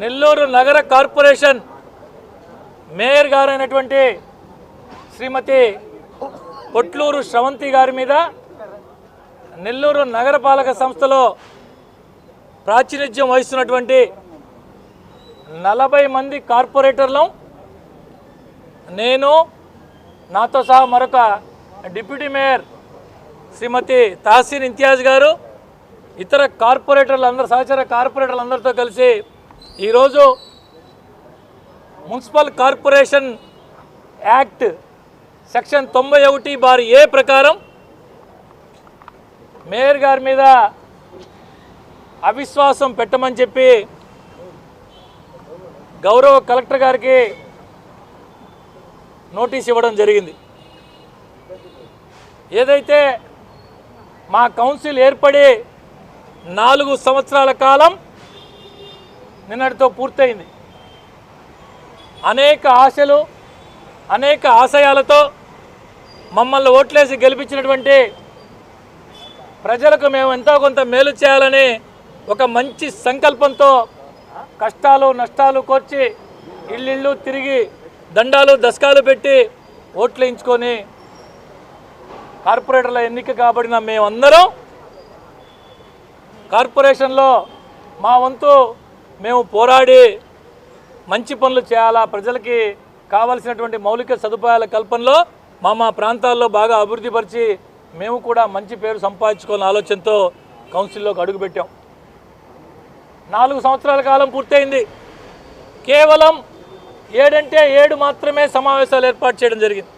నెల్లూరు నగర corporation mayor గారైనటువంటి శ్రీమతి కొట్లూరు శ్రవంతి గారి మీద నెల్లూరు నగరపాలక సంస్థలో ప్రాతినిధ్యం వహిస్తున్నటువంటి నలభై మంది కార్పొరేటర్లం నేను నాతో సహా మరొక డిప్యూటీ మేయర్ శ్రీమతి తాసీన్ ఇంతియాజ్ గారు ఇతర కార్పొరేటర్లు అందరు సహచర కార్పొరేటర్లు అందరితో కలిసి ఈరోజు మున్సిపల్ కార్పొరేషన్ యాక్ట్ సెక్షన్ తొంభై ఒకటి బార్ ఏ ప్రకారం మేయర్ గారి మీద అవిశ్వాసం పెట్టమని చెప్పి గౌరవ కలెక్టర్ గారికి నోటీస్ ఇవ్వడం జరిగింది. ఏదైతే మా కౌన్సిల్ ఏర్పడి నాలుగు సంవత్సరాల కాలం నిన్నటితో పూర్తయింది. అనేక ఆశలు అనేక ఆశయాలతో మమ్మల్ని ఓట్లేసి గెలిపించినటువంటి ప్రజలకు మేము ఎంతో కొంత మేలు చేయాలని ఒక మంచి సంకల్పంతో కష్టాలు నష్టాలు కోర్చి ఇళ్ళిళ్ళు తిరిగి దండాలు దశకాలు పెట్టి ఓట్లు వేయించుకొని కార్పొరేటర్ల ఎన్నిక కాబడిన మేమందరం కార్పొరేషన్లో మా వంతు మేము పోరాడి మంచి పనులు చేయాలా? ప్రజలకి కావాల్సినటువంటి మౌలిక సదుపాయాల కల్పనలో మా మా ప్రాంతాల్లో బాగా అభివృద్ధి పరిచి మేము కూడా మంచి పేరు సంపాదించుకోవాలని ఆలోచనతో కౌన్సిల్లోకి అడుగుపెట్టాం నాలుగు సంవత్సరాల కాలం పూర్తయింది. కేవలం ఏడంటే ఏడు మాత్రమే సమావేశాలు ఏర్పాటు చేయడం జరిగింది.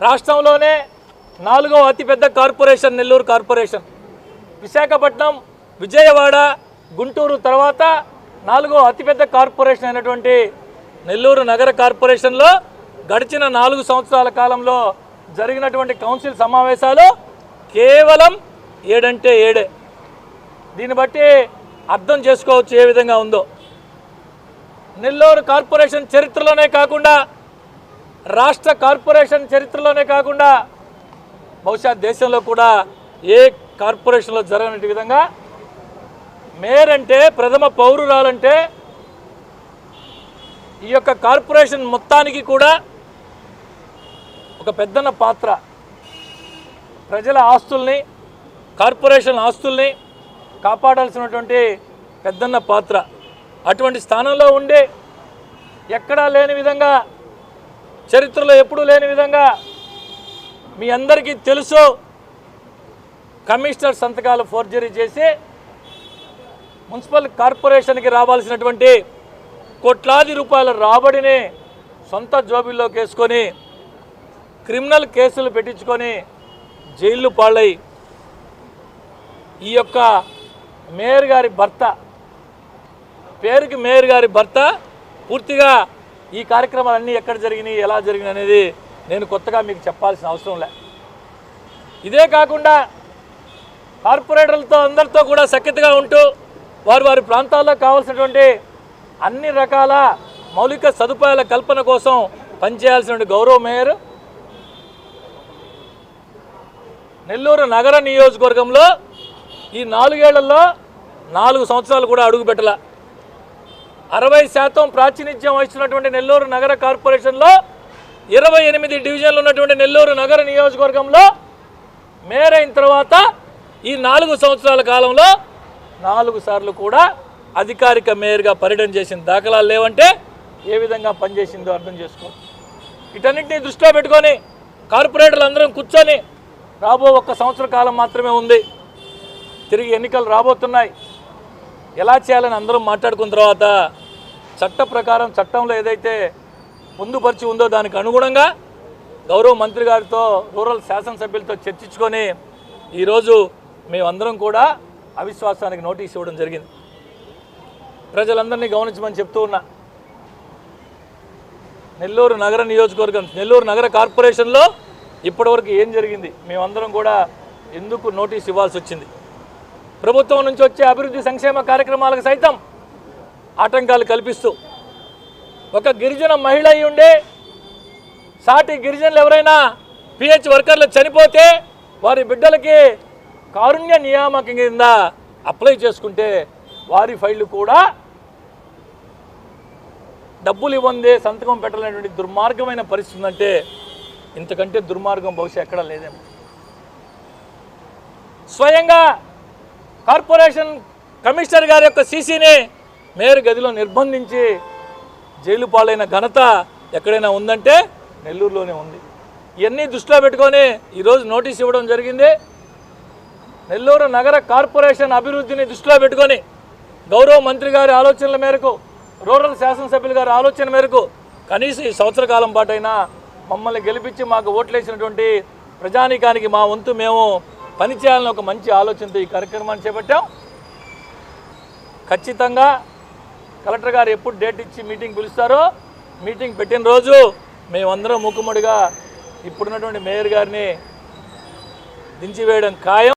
రాష్ట్రంలోనే నాలుగో అతిపెద్ద కార్పొరేషన్ నెల్లూరు కార్పొరేషన్. విశాఖపట్నం విజయవాడ గుంటూరు తర్వాత నాలుగో అతిపెద్ద కార్పొరేషన్ అయినటువంటి నెల్లూరు నగర కార్పొరేషన్లో గడిచిన నాలుగు సంవత్సరాల కాలంలో జరిగినటువంటి కౌన్సిల్ సమావేశాలు కేవలం ఏడంటే ఏడే. దీన్ని బట్టి అర్థం చేసుకోవచ్చు ఏ విధంగా ఉందో. నెల్లూరు కార్పొరేషన్ చరిత్రలోనే కాకుండా రాష్ట్ర కార్పొరేషన్ చరిత్రలోనే కాకుండా బహుశా దేశంలో కూడా ఏ కార్పొరేషన్లో జరగనటి విధంగా మేయర్ అంటే ప్రథమ పౌరురాలంటే ఈ యొక్క కార్పొరేషన్ మొత్తానికి కూడా ఒక పెద్దన్న పాత్ర. ప్రజల ఆస్తుల్ని కార్పొరేషన్ ఆస్తుల్ని కాపాడాల్సినటువంటి పెద్దన్న పాత్ర. అటువంటి స్థానంలో ఉండి ఎక్కడా లేని విధంగా చరిత్రలో ఎప్పుడూ లేని విధంగా మీ అందరికీ తెలుసు. కమిషనర్ సంతకాలు ఫోర్జరీ చేసి మున్సిపల్ కార్పొరేషన్కి రావాల్సినటువంటి కోట్లాది రూపాయల రాబడిని సొంత జోబిల్లోకి వేసుకొని క్రిమినల్ కేసులు పెట్టించుకొని జైళ్ళు పాలై ఈ యొక్క మేయర్ గారి భర్త పేరుకి మేయర్ గారి భర్త పూర్తిగా ఈ కార్యక్రమాలన్నీ ఎక్కడ జరిగినాయి ఎలా జరిగినాయి అనేది నేను కొత్తగా మీకు చెప్పాల్సిన అవసరం లే. ఇదే కాకుండా కార్పొరేటర్లతో అందరితో కూడా సఖ్యతగా ఉంటూ వారి వారి ప్రాంతాల్లో కావాల్సినటువంటి అన్ని రకాల మౌలిక సదుపాయాల కల్పన కోసం పనిచేయాల్సిన గౌరవ మేయర్ నెల్లూరు నగర నియోజకవర్గంలో ఈ నాలుగేళ్ళలో నాలుగు సంవత్సరాలు కూడా అడుగుపెట్టల అరవై శాతం ప్రాతినిధ్యం వహిస్తున్నటువంటి నెల్లూరు నగర కార్పొరేషన్లో ఇరవై ఎనిమిది డివిజన్లు ఉన్నటువంటి నెల్లూరు నగర నియోజకవర్గంలో మేరైన తర్వాత ఈ నాలుగు సంవత్సరాల కాలంలో నాలుగు సార్లు కూడా అధికారిక మేయర్గా పర్యటన చేసిన దాఖలాలు లేవంటే ఏ విధంగా పనిచేసిందో అర్థం చేసుకో. ఇటన్నింటినీ దృష్టిలో పెట్టుకొని కార్పొరేటర్లు అందరం కూర్చొని రాబో ఒక్క సంవత్సర కాలం మాత్రమే ఉంది. తిరిగి ఎన్నికలు రాబోతున్నాయి. ఎలా చేయాలని అందరం మాట్లాడుకున్న తర్వాత చట్ట ప్రకారం చట్టంలో ఏదైతే పొందుపరిచి ఉందో దానికి అనుగుణంగా గౌరవ మంత్రి గారితో రూరల్ శాసనసభ్యులతో చర్చించుకొని ఈరోజు మేమందరం కూడా అవిశ్వాసానికి నోటీస్ ఇవ్వడం జరిగింది. ప్రజలందరినీ గమనించమని చెప్తూ ఉన్నా. నెల్లూరు నగర నియోజకవర్గం నెల్లూరు నగర కార్పొరేషన్లో ఇప్పటివరకు ఏం జరిగింది? మేమందరం కూడా ఎందుకు నోటీస్ ఇవ్వాల్సి వచ్చింది? ప్రభుత్వం నుంచి వచ్చే అభివృద్ధి సంక్షేమ కార్యక్రమాలకు సైతం ఆటంకాలు కల్పిస్తూ ఒక గిరిజన మహిళ అయి ఉండే సాటి గిరిజనులు ఎవరైనా పిహెచ్ వర్కర్లు చనిపోతే వారి బిడ్డలకి కారుణ్య నియామకం కింద అప్లై చేసుకుంటే వారి ఫైళ్ళు కూడా డబ్బులు ఇవ్వందే సంతకం పెట్టలేనటువంటి దుర్మార్గమైన పరిస్థితి ఉందంటే ఇంతకంటే దుర్మార్గం బహుశా ఎక్కడా లేదేమో. స్వయంగా కార్పొరేషన్ కమిషనర్ గారి యొక్క సీసీని మేయర్ గదిలో నిర్బంధించి జైలు పాలైన ఘనత ఎక్కడైనా ఉందంటే నెల్లూరులోనే ఉంది. ఇవన్నీ దృష్టిలో పెట్టుకొని ఈరోజు నోటీస్ ఇవ్వడం జరిగింది. నెల్లూరు నగర కార్పొరేషన్ అభివృద్ధిని దృష్టిలో పెట్టుకొని గౌరవ మంత్రి గారి ఆలోచనల మేరకు రూరల్ శాసనసభ్యులు గారి ఆలోచన మేరకు కనీసం ఈ సంవత్సర కాలం పాటైనా మమ్మల్ని గెలిపించి మాకు ఓట్లేసినటువంటి ప్రజానీకానికి మా వంతు మేము పనిచేయాలని ఒక మంచి ఆలోచనతో ఈ కార్యక్రమాన్ని చేపట్టాం. ఖచ్చితంగా కలెక్టర్ గారు ఎప్పుడు డేట్ ఇచ్చి మీటింగ్ పిలుస్తారో మీటింగ్ పెట్టిన రోజు మేమందరం మూకుమ్మడిగా ఇప్పుడున్నటువంటి మేయర్ గారిని దించివేయడం ఖాయం.